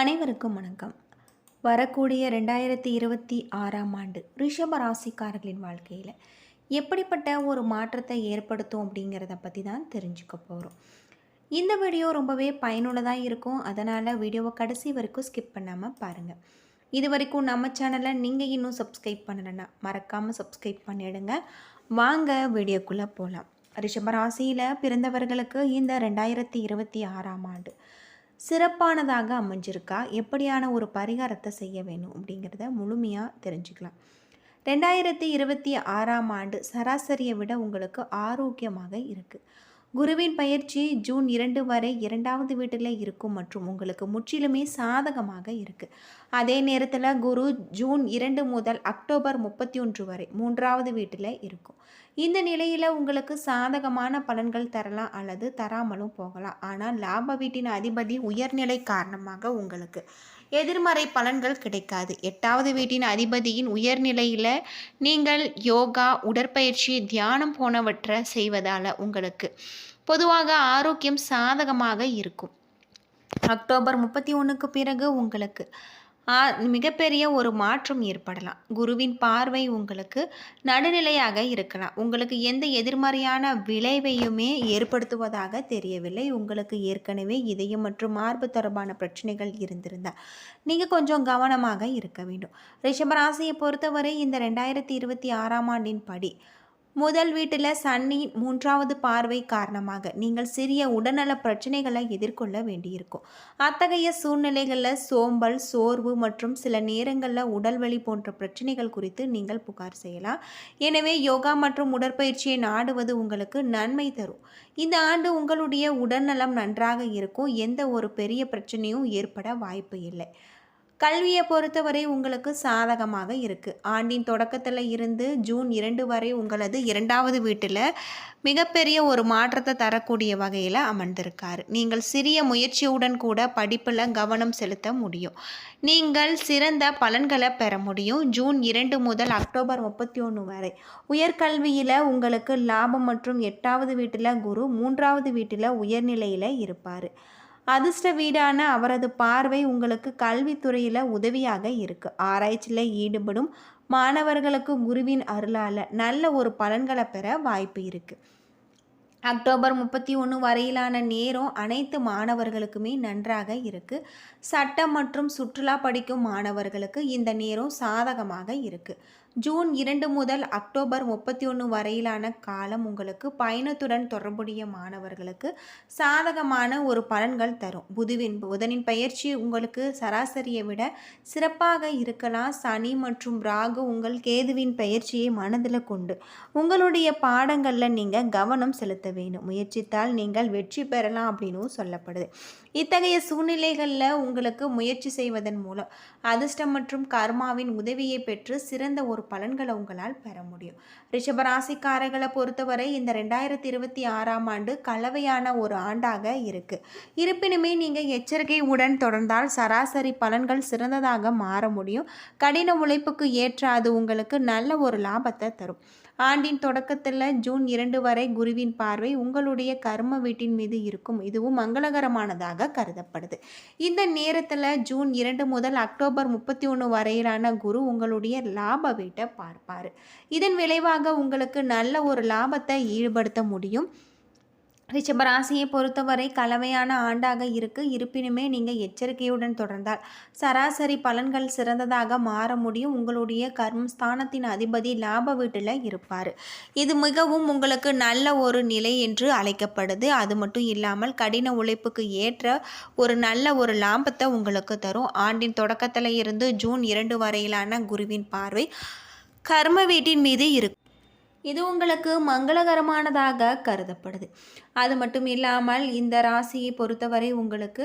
அனைவருக்கும் வணக்கம். வரக்கூடிய ரெண்டாயிரத்தி இருபத்தி ஆறாம் ஆண்டு ரிஷப ராசிக்காரர்களின் வாழ்க்கையில் எப்படிப்பட்ட ஒரு மாற்றத்தை ஏற்படுத்தும் அப்படிங்கிறத பற்றி தான் தெரிஞ்சுக்க போகிறோம் இந்த வீடியோ ரொம்பவே பயனுள்ளதாக இருக்கும். அதனால் வீடியோவை கடைசி வரைக்கும் ஸ்கிப் பண்ணாமல் பாருங்கள் இது வரைக்கும் நம்ம சேனலை நீங்கள் இன்னும் சப்ஸ்கிரைப் பண்ணலைன்னா மறக்காமல் சப்ஸ்கிரைப் பண்ணிடுங்க. வாங்க வீடியோக்குள்ளே போகலாம் ரிஷபராசியில் பிறந்தவர்களுக்கு இந்த ரெண்டாயிரத்தி இருபத்தி ஆறாம் ஆண்டு சிறப்பானதாக அமைஞ்சிருக்கா? எப்படியான ஒரு பரிகாரத்தை செய்ய வேணும்? அப்படிங்கிறத முழுமையாக தெரிஞ்சுக்கலாம். ரெண்டாயிரத்தி இருபத்தி ஆறாம் ஆண்டு சராசரியை விட உங்களுக்கு ஆரோக்கியமாக இருக்குது குருவின் பயிற்சி ஜூன் இரண்டு வரை இரண்டாவது வீட்டில் இருக்கும் மற்றும் உங்களுக்கு முற்றிலுமே சாதகமாக இருக்குது அதே நேரத்தில் குரு ஜூன் இரண்டு முதல் அக்டோபர் முப்பத்தி ஒன்று வரை மூன்றாவது வீட்டில் இருக்கும். இந்த நிலையில் உங்களுக்கு சாதகமான பலன்கள் தரலாம் அல்லது தராமலும் போகலாம். ஆனால் லாப வீட்டின் அதிபதி உயர்நிலை காரணமாக உங்களுக்கு எதிர்மறை பலன்கள் கிடைக்காது. எட்டாவது வீட்டின் அதிபதியின் உயர்நிலையில் நீங்கள் யோகா உடற்பயிற்சி தியானம் போனவற்றை செய்வதால் உங்களுக்கு பொதுவாக ஆரோக்கியம் சாதகமாக இருக்கும். அக்டோபர் முப்பத்தி ஒன்றுக்கு பிறகு உங்களுக்கு மிகப்பெரிய ஒரு மாற்றம் ஏற்படலாம். குருவின் பார்வை உங்களுக்கு நடுநிலையாக இருக்கலாம். உங்களுக்கு எந்த எதிர்மறையான விளைவையுமே ஏற்படுத்துவதாக தெரியவில்லை. உங்களுக்கு ஏற்கனவே இதயம் மற்றும் மார்பு தொடர்பான பிரச்சனைகள் இருந்திருந்தால் நீங்கள் கொஞ்சம் கவனமாக இருக்க வேண்டும். ரிஷபராசியை பொறுத்தவரை இந்த ரெண்டாயிரத்தி இருபத்தி ஆறாம் ஆண்டின் படி முதல் வீட்டில் சன்னி மூன்றாவது பார்வை காரணமாக நீங்கள் சிறிய உடல்நல பிரச்சனைகளை எதிர்கொள்ள வேண்டியிருக்கும். அத்தகைய சூழ்நிலைகளில் சோம்பல் சோர்வு மற்றும் சில நேரங்களில் உடல்வலி போன்ற பிரச்சனைகள் குறித்து நீங்கள் புகார் செய்யலாம். எனவே யோகா மற்றும் உடற்பயிற்சியை நாடுவது உங்களுக்கு நன்மை தரும். இந்த ஆண்டு உங்களுடைய உடல்நலம் நன்றாக இருக்கும். எந்த ஒரு பெரிய பிரச்சனையும் ஏற்பட வாய்ப்பு இல்லை. கல்வியை பொறுத்தவரை உங்களுக்கு சாதகமாக இருக்குது ஆண்டின் தொடக்கத்தில் இருந்து ஜூன் இரண்டு வரை உங்களது இரண்டாவது வீட்டில் மிகப்பெரிய ஒரு மாற்றத்தை தரக்கூடிய வகையில் அமர்ந்திருக்கார். நீங்கள் சிறிய முயற்சியுடன் கூட படிப்பில் கவனம் செலுத்த முடியும். நீங்கள் சிறந்த பலன்களை பெற முடியும். ஜூன் இரண்டு முதல் அக்டோபர் முப்பத்தி ஒன்று வரை. உயர்கல்வியில் உங்களுக்கு லாபம் மற்றும் எட்டாவது வீட்டில் குரு மூன்றாவது வீட்டில் உயர்நிலையில் இருப்பார். அதிர்ஷ்ட வீடான அவரது பார்வை உங்களுக்கு கல்வித்துறையில் உதவியாக இருக்குது ஆராய்ச்சியில் ஈடுபடும் மாணவர்களுக்கு குருவின் அருளால் நல்ல ஒரு பலன்களை பெற வாய்ப்பு இருக்குது அக்டோபர் முப்பத்தி ஒன்று வரையிலான நேரம் அனைத்து மாணவர்களுக்குமே நன்றாக இருக்குது சட்டம் மற்றும் சுற்றுலா படிக்கும் மாணவர்களுக்கு இந்த நேரம் சாதகமாக இருக்குது ஜூன் இரண்டு முதல் அக்டோபர் முப்பத்தி ஒன்று வரையிலான காலம் உங்களுக்கு பயணத்துடன் தொடர்புடைய மாணவர்களுக்கு சாதகமான ஒரு பலன்கள் தரும். புதுவின் புதனின் பயிற்சி உங்களுக்கு சராசரியை விட சிறப்பாக இருக்கலாம். சனி மற்றும் ராகு உங்கள் கேதுவின் பயிற்சியை மனதில் கொண்டு உங்களுடைய பாடங்களில் நீங்கள் கவனம் செலுத்த வேணும் முயற்சித்தால் நீங்கள் வெற்றி பெறலாம் அப்படின்னும் சொல்லப்படுது. இத்தகைய சூழ்நிலைகளில் உங்களுக்கு முயற்சி செய்வதன் மூலம் அதிர்ஷ்டம் மற்றும் கர்மாவின் உதவியை பெற்று சிறந்த ஒரு பலன்களை உங்களால் பெற முடியும். ரிஷபராசிக்காரர்களை பொறுத்தவரை இந்த ரெண்டாயிரத்தி இருபத்தி ஆறாம் ஆண்டு கலவையான ஒரு ஆண்டாக இருக்குது இருப்பினுமே நீங்கள் எச்சரிக்கையுடன் தொடர்ந்தால் சராசரி பலன்கள் சிறந்ததாக மாற முடியும். கடின உழைப்புக்கு ஏற்ற அது உங்களுக்கு நல்ல ஒரு லாபத்தை தரும். ஆண்டின் தொடக்கத்தில் ஜூன் இரண்டு வரை குருவின் பார்வை உங்களுடைய கர்ம வீட்டின் மீது இருக்கும். இதுவும் மங்களகரமானதாக கருதப்படுது. இந்த நேரத்தில் ஜூன் இரண்டு முதல் அக்டோபர் முப்பத்தி ஒன்று வரையிலான குரு உங்களுடைய லாப வீட்டை பார்ப்பார். இதன் விளைவாக உங்களுக்கு நல்ல ஒரு லாபத்தை ஈடுபடுத்த முடியும். ரிஷபராசியை பொறுத்தவரை கலவையான ஆண்டாக இருக்கு. இருப்பினுமே நீங்கள் எச்சரிக்கையுடன் தொடர்ந்தால் சராசரி பலன்கள் சிறந்ததாக மாற முடியும். உங்களுடைய கர்மஸ்தானத்தின் அதிபதி லாப வீட்டில் இருப்பார். இது மிகவும் உங்களுக்கு நல்ல ஒரு நிலை என்று அழைக்கப்படுது. அது மட்டும் இல்லாமல் கடின உழைப்புக்கு ஏற்ற ஒரு நல்ல ஒரு லாபத்தை உங்களுக்கு தரும். ஆண்டின் தொடக்கத்தில் இருந்து ஜூன் இரண்டு வரையிலான குருவின் பார்வை கர்ம வீட்டின் மீது இருக்கும் இது உங்களுக்கு மங்களகரமானதாக கருதப்படுது. அது மட்டும் இல்லாமல் இந்த ராசியை பொறுத்தவரை உங்களுக்கு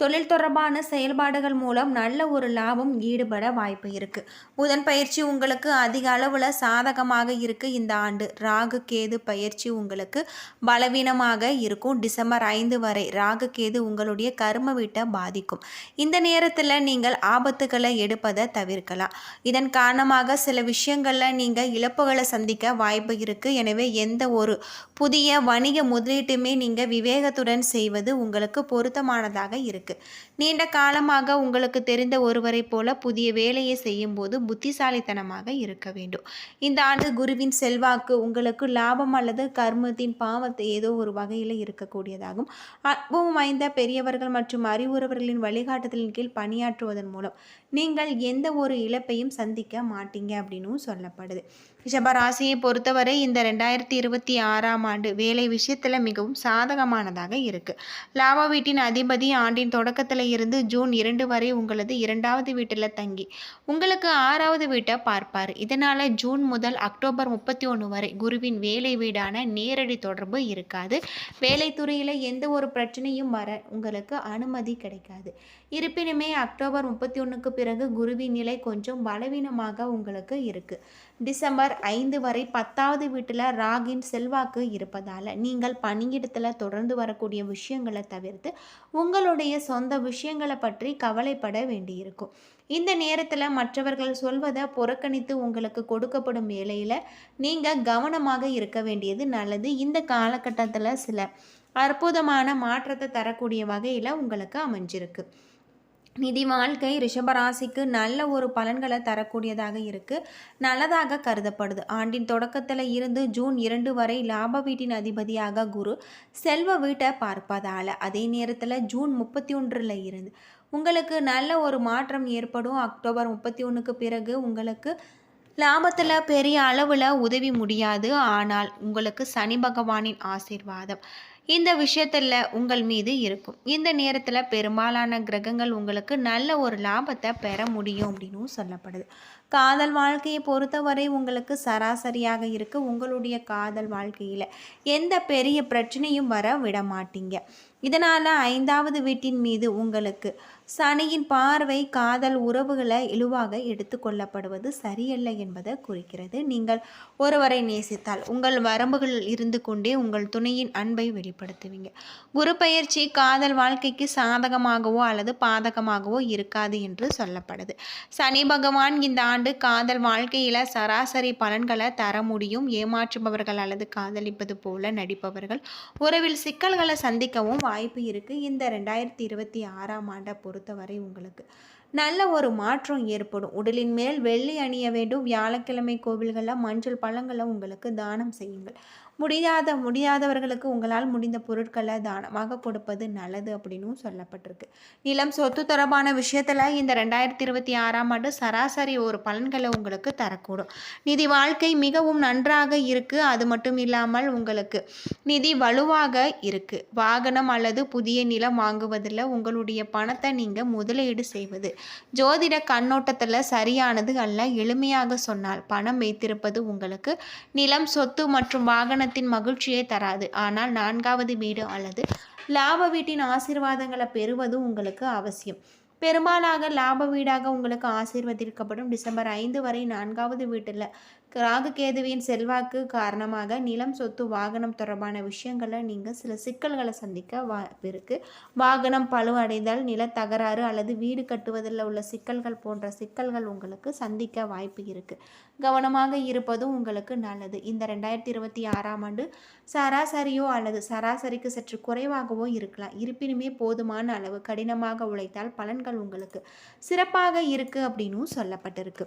தொழில் தொடர்பான செயல்பாடுகள் மூலம் நல்ல ஒரு லாபம் ஈடுபட வாய்ப்பு இருக்குது புதன் பயிற்சி உங்களுக்கு அதிக அளவில் சாதகமாக இருக்குது இந்த ஆண்டு ராகு கேது பயிற்சி உங்களுக்கு பலவீனமாக இருக்கும். டிசம்பர் ஐந்து வரை ராகு கேது உங்களுடைய கர்ம வீட்டை பாதிக்கும். இந்த நேரத்தில் நீங்கள் ஆபத்துகளை எடுப்பதை தவிர்க்கலாம். இதன் காரணமாக சில விஷயங்களில் நீங்கள் இழப்புகளை சந்திக்க வாய்ப்பு இருக்குது எனவே எந்த ஒரு புதிய வணிக முதலீட்டுமே நீங்கள் விவேகத்துடன் செய்வது உங்களுக்கு பொருத்தமானதாக இருக்குது இருக்கு. நீண்ட காலமாக உங்களுக்கு தெரிந்த ஒருவரை போல புதிய வேலையை செய்யும்போது புத்திசாலித்தனமாக இருக்க வேண்டும். இந்த ஆண்டு குருவின் செல்வாக்கு உங்களுக்கு லாபம் அல்லது கர்மத்தின் பாவத்தை ஏதோ ஒரு வகையில் இருக்கக்கூடியதாகும். அனுபவம் வாய்ந்த பெரியவர்கள் மற்றும் அறிவுறவர்களின் வழிகாட்டுதலின் கீழ் பணியாற்றுவதன் மூலம் நீங்கள் எந்த ஒரு இழப்பையும் சந்திக்க மாட்டீங்க அப்படின்னும் சொல்லப்படுது. ரிஷபராசியை பொறுத்தவரை இந்த ரெண்டாயிரத்தி இருபத்தி ஆறாம் ஆண்டு வேலை விஷயத்தில் மிகவும் சாதகமானதாக இருக்குது லாப வீட்டின் அதிபதி ஆண்டின் தொடக்கத்தில் இருந்து ஜூன் இரண்டு வரை உங்களது இரண்டாவது வீட்டில் தங்கி உங்களுக்கு ஆறாவது வீட்டை பார்ப்பார். இதனால் ஜூன் முதல் அக்டோபர் முப்பத்தி ஒன்று வரை குருவின் வேலை வீடான நேரடி தொடர்பு இருக்காது. வேலைத்துறையில் எந்த ஒரு பிரச்சனையும் வர உங்களுக்கு அனுமதி கிடைக்காது. இருப்பினுமே அக்டோபர் முப்பத்தி ஒன்றுக்கு பிறகு குருவின் நிலை கொஞ்சம் பலவீனமாக உங்களுக்கு இருக்குது டிசம்பர் ஐந்து வரை பத்தாவது வீட்டில் ராகின் செல்வாக்கு இருப்பதால் நீங்கள் பணியிடத்தில் தொடர்ந்து வரக்கூடிய விஷயங்களை தவிர்த்து உங்களுடைய சொந்த விஷயங்களை பற்றி கவலைப்பட வேண்டியிருக்கும். இந்த நேரத்தில் மற்றவர்கள் சொல்வதை புறக்கணித்து உங்களுக்கு கொடுக்கப்படும் வேலையில் நீங்கள் கவனமாக இருக்க வேண்டியது நல்லது. இந்த காலகட்டத்தில் சில அற்புதமான மாற்றத்தை தரக்கூடிய வகையில் உங்களுக்கு அமைஞ்சிருக்கு. நிதி வாழ்க்கை ரிஷபராசிக்கு நல்ல ஒரு பலன்களை தரக்கூடியதாக இருக்குது நல்லதாக கருதப்படுது. ஆண்டின் தொடக்கத்தில் இருந்து ஜூன் இரண்டு வரை லாப வீட்டின் அதிபதியாக குரு செல்வ வீட்டை பார்ப்பதால் அதே நேரத்தில் ஜூன் முப்பத்தி ஒன்றில் இருந்து உங்களுக்கு நல்ல ஒரு மாற்றம் ஏற்படும். அக்டோபர் முப்பத்தி ஒன்றுக்கு பிறகு உங்களுக்கு லாபத்தில் பெரிய அளவில் உதவி முடியாது. ஆனால் உங்களுக்கு சனி பகவானின் ஆசீர்வாதம். இந்த விஷயத்தில் உங்கள் மீது இருக்கும். இந்த நேரத்தில் பெரும்பாலான கிரகங்கள் உங்களுக்கு நல்ல ஒரு லாபத்தை பெற முடியும் அப்படின்னும் சொல்லப்படுது. காதல் வாழ்க்கையை பொறுத்தவரை உங்களுக்கு சராசரியாக இருக்குது உங்களுடைய காதல் வாழ்க்கையில் எந்த பெரிய பிரச்சனையும் வர விட மாட்டீங்க. இதனால் ஐந்தாவது வீட்டின் மீது உங்களுக்கு சனியின் பார்வை காதல் உறவுகளை இழுவாக எடுத்துக்கொள்ளப்படுவது சரியல்ல என்பதை குறிக்கிறது. நீங்கள் ஒருவரை நேசித்தால் உங்கள் வரம்புகள் இருந்து கொண்டே உங்கள் துணையின் அன்பை வெளிப்படுத்துவீங்க. குரு பயிற்சி காதல் வாழ்க்கைக்கு சாதகமாகவோ அல்லது பாதகமாகவோ இருக்காது என்று சொல்லப்படுது. சனி பகவான் இந்த ஆண்டு காதல் வாழ்க்கையில் சராசரி பலன்களை தர முடியும். ஏமாற்றுபவர்கள் அல்லது காதலிப்பது போல நடிப்பவர்கள். உறவில் சிக்கல்களை சந்திக்கவும் வாய்ப்பு இருக்குது இந்த ரெண்டாயிரத்தி இருபத்தி ஆறாம் ஆண்டை பொறுத்தவரை உங்களுக்கு. நல்ல ஒரு மாற்றம் ஏற்படும். உடலின் மேல் வெள்ளி அணிய வேண்டும். வியாழக்கிழமை கோவில்களில் மஞ்சள் பழங்களை உங்களுக்கு தானம் செய்யுங்கள். முடியாத முடியாதவர்களுக்கு உங்களால் முடிந்த பொருட்களை தானமாக கொடுப்பது நல்லது அப்படின்னும் சொல்லப்பட்டிருக்கு. நிலம் சொத்து தொடர்பான விஷயத்தில் இந்த ரெண்டாயிரத்தி இருபத்தி ஆறாம் ஆண்டு சராசரி ஒரு பலன்களை உங்களுக்கு தரக்கூடும். நிதி வாழ்க்கை மிகவும் நன்றாக இருக்குது அது மட்டும் இல்லாமல் உங்களுக்கு நிதி வலுவாக இருக்குது வாகனம் அல்லது புதிய நிலம் வாங்குவதில் உங்களுடைய பணத்தை நீங்கள் முதலீடு செய்வது ஜோதிட கண்ணோட்டத்தில் சரியானது அல்ல. எளிமையாக சொன்னால் பணம் வைத்திருப்பது உங்களுக்கு நிலம் சொத்து மற்றும் வாகன திருமணத்தின் மகிழ்ச்சியை தராது. ஆனால் நான்காவது வீடு அல்லது லாப வீட்டின் ஆசீர்வாதங்களை பெறுவது உங்களுக்கு அவசியம். பெரும்பாலாக லாப வீடாக உங்களுக்கு ஆசீர்வதிக்கப்படும் டிசம்பர் ஐந்து வரை நான்காவது வீட்டில் ராகு கேதுவின் செல்வாக்கு காரணமாக நிலம் சொத்து வாகனம் தொடர்பான விஷயங்களில் நீங்கள் சில சிக்கல்களை சந்திக்க வாய்ப்பு வாகனம் பழுவடைதல் நில தகராறு அல்லது வீடு கட்டுவதில் உள்ள சிக்கல்கள் போன்ற சிக்கல்கள் உங்களுக்கு சந்திக்க வாய்ப்பு இருக்குது கவனமாக இருப்பதும் உங்களுக்கு நல்லது. இந்த ரெண்டாயிரத்தி இருபத்தி ஆறாம் ஆண்டு சராசரியோ அல்லது சராசரிக்கு சற்று குறைவாகவோ இருக்கலாம். இருப்பினுமே போதுமான அளவு கடினமாக உழைத்தால் பலன்கள் உங்களுக்கு சிறப்பாக இருக்குது அப்படின்னும் சொல்லப்பட்டிருக்கு.